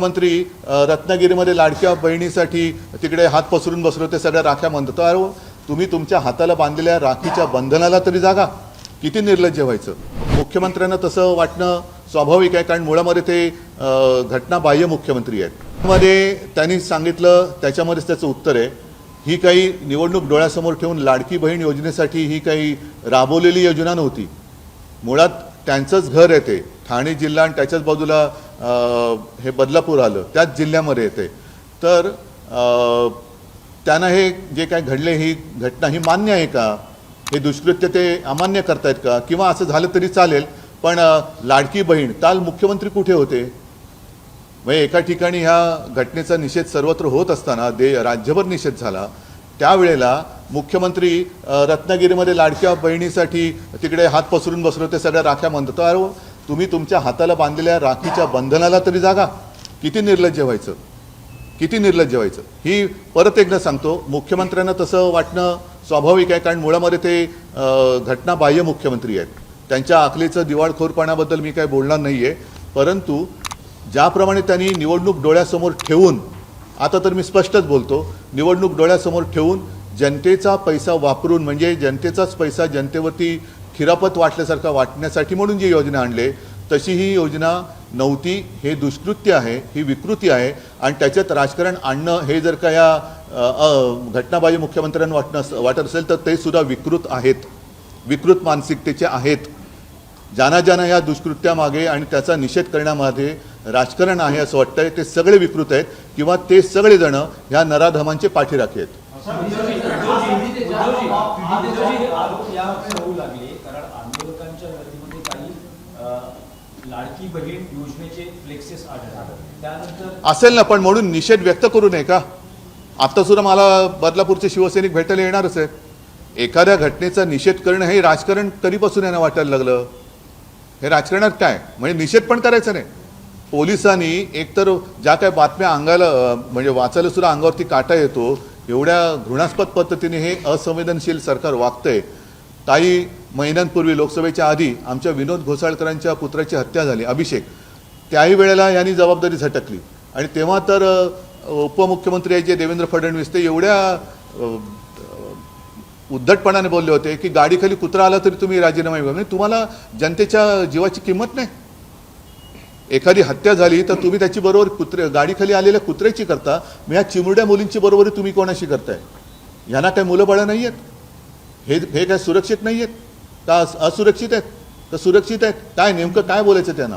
मंत्री रत्नागिरीमध्ये लाडक्या बहिणीसाठी तिकडे हात पसरून बसले होते सगळ्या राख्या म्हणतो अरे तुम्ही तुमच्या हाताला बांधलेल्या राखीच्या बंधनाला तरी जागा. किती निर्लज्ज व्हायचं? मुख्यमंत्र्यांना तसं वाटणं स्वाभाविक आहे कारण मुळामध्ये ते घटना घटनाबाह्य मुख्यमंत्री आहेत. मध्ये त्यांनी सांगितलं त्याच्यामध्येच त्याचं उत्तर आहे. ही काही निवडणूक डोळ्यासमोर ठेवून लाडकी बहीण योजनेसाठी ही काही राबवलेली योजना नव्हती. मुळात त्यांचंच घर येते. ठाणे जिल्हा आणि त्याच्याच बाजूला हे बदलापूर आलं त्याच जिल्ह्यामध्ये येते. तर त्यांना हे जे काय घडले ही घटना ही मान्य आहे का? हे दुष्कृत्य ते अमान्य करतायत का? किंवा असं झालं तरी चालेल पण लाडकी बहीण काल मुख्यमंत्री कुठे होते? म्हणजे एका ठिकाणी ह्या घटनेचा निषेध सर्वत्र होत असताना दे राज्यभर निषेध झाला. त्यावेळेला मुख्यमंत्री रत्नागिरीमध्ये लाडक्या बहिणीसाठी तिकडे हात पसरून बसले होते सगळ्या राख्या म्हणतो अरे तुम्ही तुमच्या हाताला बांधलेल्या राखीच्या बंधनाला तरी जागा. किती निर्लज्ज व्हायचं? किती निर्लज्ज व्हायचं? ही परत एकदा सांगतो मुख्यमंत्र्यांना तसं वाटणं स्वाभाविक आहे कारण मुळामध्ये ते घटना घटनाबाह्य मुख्यमंत्री आहेत. त्यांच्या आखलीचं दिवाळखोरपणाबद्दल मी काही बोलणार नाही आहे परंतु ज्याप्रमाणे त्यांनी निवडणूक डोळ्यासमोर ठेवून आता तर मी स्पष्टच बोलतो निवडणूक डोळ्यासमोर ठेवून जनतेचा पैसा वापरून म्हणजे जनतेचाच पैसा जनतेवरती खिरापत वाटल्यासारखा वाटण्यासाठी म्हणून जी योजना आणले तशी ही योजना नव्हती. हे दुष्कृत्य आहे ही विकृती आहे. आणि त्याच्यात राजकारण आणणं हे जर का या घटनाबाजी मुख्यमंत्र्यांना वाटणं वाटत असेल तर ते सुद्धा विकृत आहेत. विकृत मानसिकतेचे आहेत. ज्यांना ज्यांना या दुष्कृत्यामागे आणि त्याचा निषेध करण्यामध्ये राजकारण आहे असं वाटतंय. ते सगळे विकृत आहेत किंवा ते सगळेजण ह्या नराधमांचे पाठीराखे आहेत. उद्धवजी, आरोप या होऊ लागले. कारण आंदोलकांच्या गर्दीमध्ये काही अ, लाडकी बहीण योजनेचे फ्लेक्सेस आढळतात त्यानंतर असेल ना पण म्हणून निषेध व्यक्त करू नये का? आता सुद्धा मला बदलापूरचे शिवसैनिक भेटायला येणारच आहे एखाद्या घटनेचा निषेध करणं हे राजकारण कधीपासून यांना वाटायला लागलं. हे राजकारणात काय? म्हणजे निषेध पण करायचा नाही. पोलिसांनी एकतर ज्या काय बातम्या अंगाला म्हणजे वाचायला सुद्धा अंगावरती काटा येतो एवढ्या घृणास्पद पद्धतीने हे असंवेदनशील सरकार वागतंय. काही महिन्यांपूर्वी लोकसभेच्या आधी आमच्या विनोद घोसाळकरांच्या पुत्राची हत्या झाली अभिषेक. त्याही वेळेला यांनी जबाबदारी झटकली. आणि तेव्हा तर उपमुख्यमंत्री आहे जे देवेंद्र फडणवीस ते एवढ्या उद्धटपणाने बोलले होते की गाडीखाली कुत्रा आला तरी तुम्ही राजीनामा म्हणजे तुम्हाला जनतेच्या जीवाची किंमत नाही? एखादी हत्या झाली तर तुम्ही त्याची बरोबर कुत्रे गाडीखाली आलेल्या कुत्र्याची करता मग ह्या चिमुरड्या मुलींची बरोबरी तुम्ही कोणाशी करताय? यांना काय मुलं बाळं नाही आहेत हे हे काय सुरक्षित नाही आहेत का असुरक्षित आहेत? का सुरक्षित आहेत. काय नेमकं काय बोलायचं त्यांना?